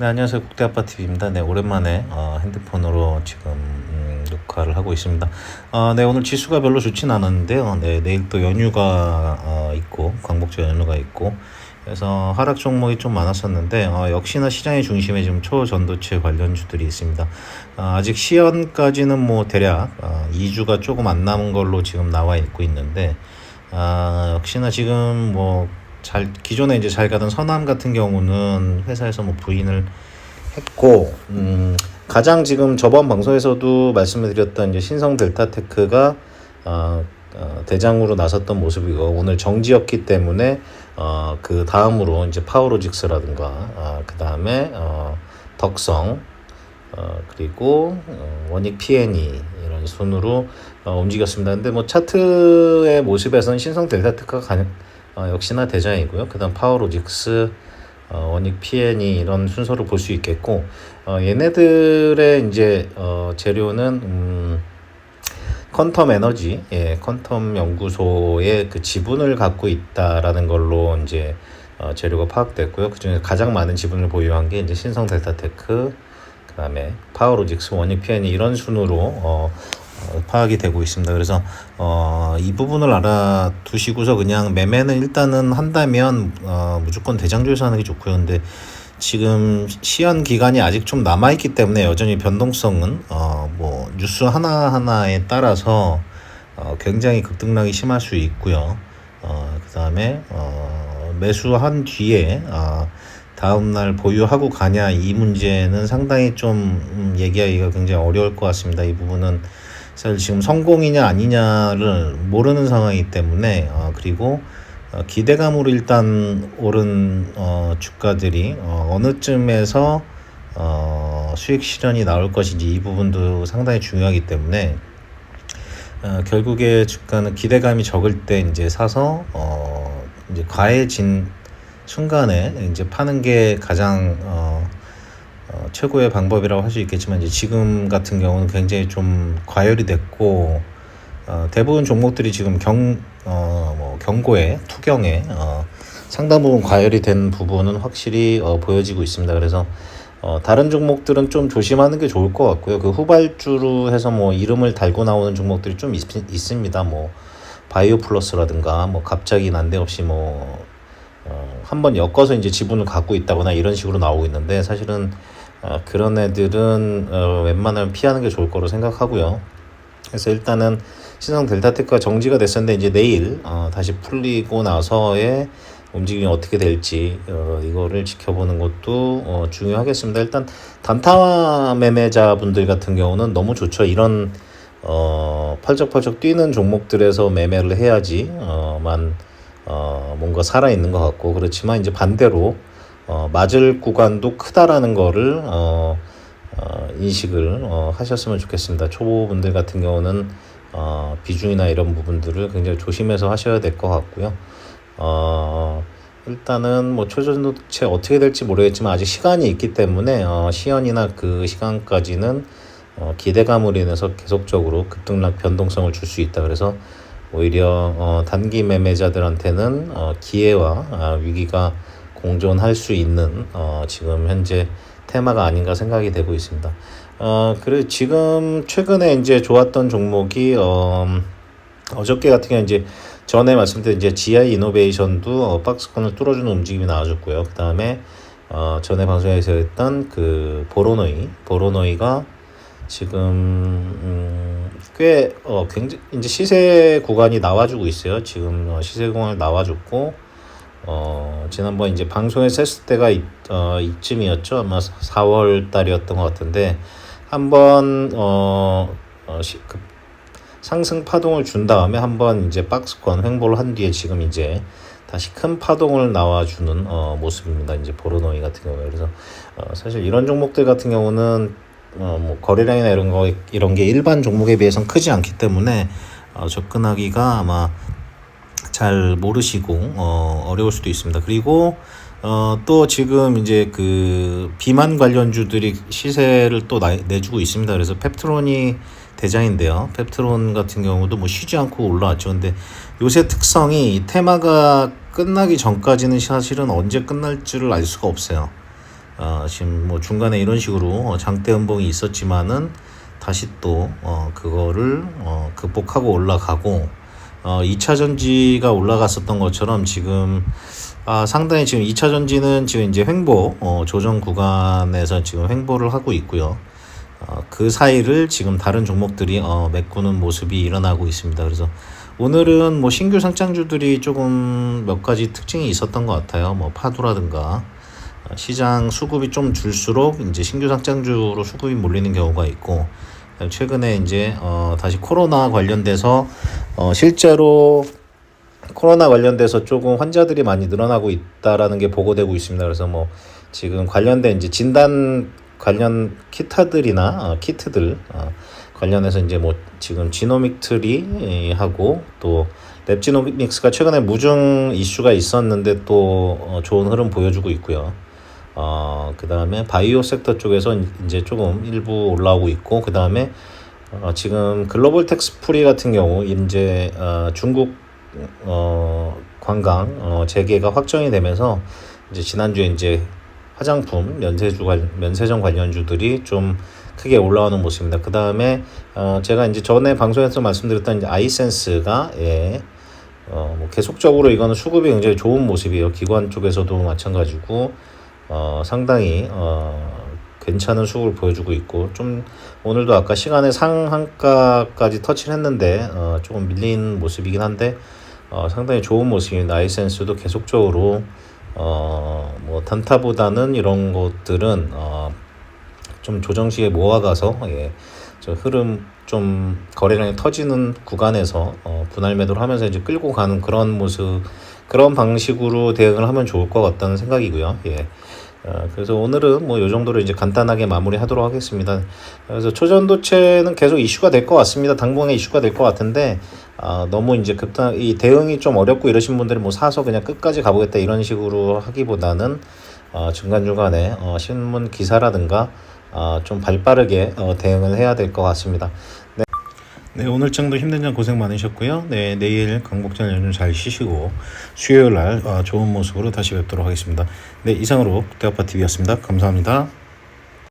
네, 안녕하세요. 국대아파TV입니다. 네, 오랜만에 어, 핸드폰으로 지금 음, 녹화를 하고 있습니다. 어, 네, 오늘 지수가 별로 좋진 않았는데요. 네, 내일 또 연휴가 어, 있고, 광복절 연휴가 있고, 그래서 하락 종목이 좀 많았었는데, 어, 역시나 시장의 중심에 지금 초전도체 관련주들이 있습니다. 어, 아직 시연까지는 뭐 대략 어, 2주가 조금 안 남은 걸로 지금 나와 있고 있는데, 아, 역시나 지금 뭐 잘 기존에 이제 잘 가던 서남 같은 경우는 회사에서 뭐 부인을 했고 음, 가장 지금 저번 방송에서도 말씀을 드렸던 이제 신성 델타테크가 어, 어, 대장으로 나섰던 모습이고 오늘 정지였기 때문에 어, 그 다음으로 이제 파워로직스라든가 어, 그 다음에 어, 덕성 어, 그리고 어, 원익 PNE 이런 순으로 어, 움직였습니다. 근데 뭐 차트의 모습에서는 신성 델타테크가 가, 어, 역시나 대장이고요. 그 다음 파워로직스, 어, 원익 PNE 이런 순서로 볼수 있겠고 어, 얘네들의 이제 어, 재료는 음, 퀀텀 에너지, 예, 퀀텀 연구소의 그 지분을 갖고 있다라는 걸로 이제 어, 재료가 파악됐고요. 그중에 가장 많은 지분을 보유한 게 이제 신성 델타테크, 그다음에 파워로직스, 원익 PNE 이런 순으로 어, 어, 파악이 되고 있습니다. 그래서 어, 이 부분을 알아두시고서 그냥 매매는 일단은 한다면 어, 무조건 대장주에서 하는 게 좋고요. 근데 지금 시연 기간이 아직 좀 남아 있기 때문에 여전히 변동성은 어, 뭐 뉴스 하나 하나에 따라서 어, 굉장히 급등락이 심할 수 있고요. 어, 그 다음에 어, 매수한 뒤에 어, 다음 날 보유하고 가냐 이 문제는 상당히 좀 음, 얘기하기가 굉장히 어려울 것 같습니다. 이 부분은 사실 지금 성공이냐 아니냐를 모르는 상황이기 때문에 어, 그리고 어, 기대감으로 일단 오른 어, 주가들이 어, 어느 쯤에서 어, 수익 실현이 나올 것인지 이 부분도 상당히 중요하기 때문에 어, 결국에 주가는 기대감이 적을 때 이제 사서 어, 이제 과해진 순간에 이제 파는 게 가장 어, 어, 최고의 방법이라고 할 수 있겠지만 이제 지금 같은 경우는 굉장히 좀 과열이 됐고 어, 대부분 종목들이 지금 경, 어, 뭐 경고에 투경에 어, 상당 부분 과열이 된 부분은 확실히 어, 보여지고 있습니다. 그래서 어, 다른 종목들은 좀 조심하는 게 좋을 것 같고요. 그 후발주로 해서 뭐 이름을 달고 나오는 종목들이 좀 있, 있습니다. 뭐 바이오 플러스라든가 뭐 갑자기 난데없이 뭐 어, 한번 엮어서 이제 지분을 갖고 있다거나 이런 식으로 나오고 있는데 사실은 어, 그런 애들은 어, 웬만하면 피하는 게 좋을 거로 생각하고요. 그래서 일단은 신성 델타 테크가 정지가 됐었는데 이제 내일 어, 다시 풀리고 나서의 움직임이 어떻게 될지 어, 이거를 지켜보는 것도 어, 중요하겠습니다. 일단 단타 매매자분들 같은 경우는 너무 좋죠. 이런 어, 펄쩍펄쩍 뛰는 종목들에서 매매를 해야지만 어, 뭔가 살아 있는 것 같고 그렇지만 이제 반대로 어, 맞을 구간도 크다라는 거를 어, 어, 인식을 어, 하셨으면 좋겠습니다. 초보분들 같은 경우는 어, 비중이나 이런 부분들을 굉장히 조심해서 하셔야 될 것 같고요. 어, 일단은 뭐 초전도체 어떻게 될지 모르겠지만 아직 시간이 있기 때문에 어, 시연이나 그 시간까지는 어, 기대감으로 인해서 계속적으로 급등락 변동성을 줄 수 있다. 그래서 오히려 어, 단기 매매자들한테는 어, 기회와 아, 위기가 공존할 수 있는 어, 지금 현재 테마가 아닌가 생각이 되고 있습니다. 어, 그래 지금 최근에 이제 좋았던 종목이 어, 어저께 같은 경우 이제 전에 말씀드린 이제 GI 이노베이션도 어, 박스권을 뚫어주는 움직임이 나와줬고요. 그 다음에 어, 전에 방송에서 했던 그 보로노이, 보로노이가 지금 음, 꽤 어, 굉장히 이제 시세 구간이 나와주고 있어요. 지금 어, 시세 구간을 나와줬고 어, 지난번 이제 방송에서 했을 때가 이, 어, 이쯤이었죠. 아마 4월 달이었던 것 같은데 한번 어, 어, 시, 그 상승 파동을 준 다음에 한번 이제 박스권 횡보를 한 뒤에 지금 이제 다시 큰 파동을 나와주는 어, 모습입니다. 이제 보르노이 같은 경우에 그래서 어, 사실 이런 종목들 같은 경우는 어, 뭐 거래량이나 이런 거 이런 게 일반 종목에 비해서는 크지 않기 때문에 어, 접근하기가 아마 잘 모르시고 어, 어려울 수도 있습니다. 그리고 어, 또 지금 이제 그 비만 관련주들이 시세를 또 나, 내주고 있습니다. 그래서 펩트론이 대장인데요. 펩트론 같은 경우도 뭐 쉬지 않고 올라왔죠. 근데 요새 특성이 테마가 끝나기 전까지는 사실은 언제 끝날지를 알 수가 없어요. 어, 지금 뭐 중간에 이런 식으로 어, 장대 음봉이 있었지만은 다시 또 어, 그거를 어, 극복하고 올라가고 어, 2차 전지가 올라갔었던 것처럼 지금 아, 상당히 지금 2차 전지는 지금 이제 횡보 어, 조정 구간에서 지금 횡보를 하고 있고요. 어, 그 사이를 지금 다른 종목들이 어, 메꾸는 모습이 일어나고 있습니다. 그래서 오늘은 뭐 신규 상장주들이 조금 몇 가지 특징이 있었던 것 같아요. 뭐 파도라든가 어, 시장 수급이 좀 줄수록 이제 신규 상장주로 수급이 몰리는 경우가 있고 최근에 이제 어, 다시 코로나 관련돼서 어, 실제로 코로나 관련돼서 조금 환자들이 많이 늘어나고 있다라는 게 보고되고 있습니다. 그래서 뭐 지금 관련된 이제 진단 관련 키트들이나 어, 키트들 어, 관련해서 이제 뭐 지금 지노믹 트리 예, 하고 또 랩지노믹스가 최근에 무중 이슈가 있었는데 또 어, 좋은 흐름 보여주고 있고요. 어, 그 다음에 바이오 섹터 쪽에서 이제 조금 일부 올라오고 있고, 그 다음에 어, 지금 글로벌 텍스 프리 같은 경우, 이제 어, 중국 어, 관광 어, 재개가 확정이 되면서 이제 지난주에 이제 화장품 면세주 관 면세점 관련주들이 좀 크게 올라오는 모습입니다. 그 다음에 어, 제가 이제 전에 방송에서 말씀드렸던 이제 아이센스가 예, 어, 뭐 계속적으로 이거는 수급이 굉장히 좋은 모습이에요. 기관 쪽에서도 마찬가지고 어, 상당히 어, 괜찮은 수급을 보여주고 있고 좀 오늘도 아까 시간에 상한가까지 터치를 했는데 어, 조금 밀린 모습이긴 한데 어, 상당히 좋은 모습입니다. 아이센스도 계속적으로 어, 뭐 단타보다는 이런 것들은 어, 좀 조정 시에 모아가서 예, 저 흐름 좀 거래량이 터지는 구간에서 어, 분할 매도를 하면서 이제 끌고 가는 그런 모습 그런 방식으로 대응을 하면 좋을 것 같다는 생각이고요. 예. 어, 그래서 오늘은 뭐 요 정도로 이제 간단하게 마무리하도록 하겠습니다. 그래서 초전도체는 계속 이슈가 될 것 같습니다. 당분간 이슈가 될 것 같은데 아, 너무 이제 급당 이 대응이 좀 어렵고 이러신 분들은 뭐 사서 그냥 끝까지 가보겠다 이런 식으로 하기보다는 어, 중간 중간에 어, 신문 기사라든가 어, 좀 발빠르게 어, 대응을 해야 될 것 같습니다. 네. 네, 오늘 정도 힘든 점 고생 많으셨고요. 네, 내일 강복절 연휴 잘 쉬시고 수요일 날 어, 좋은 모습으로 다시 뵙도록 하겠습니다. 네, 이상으로 대아파 TV였습니다. 감사합니다.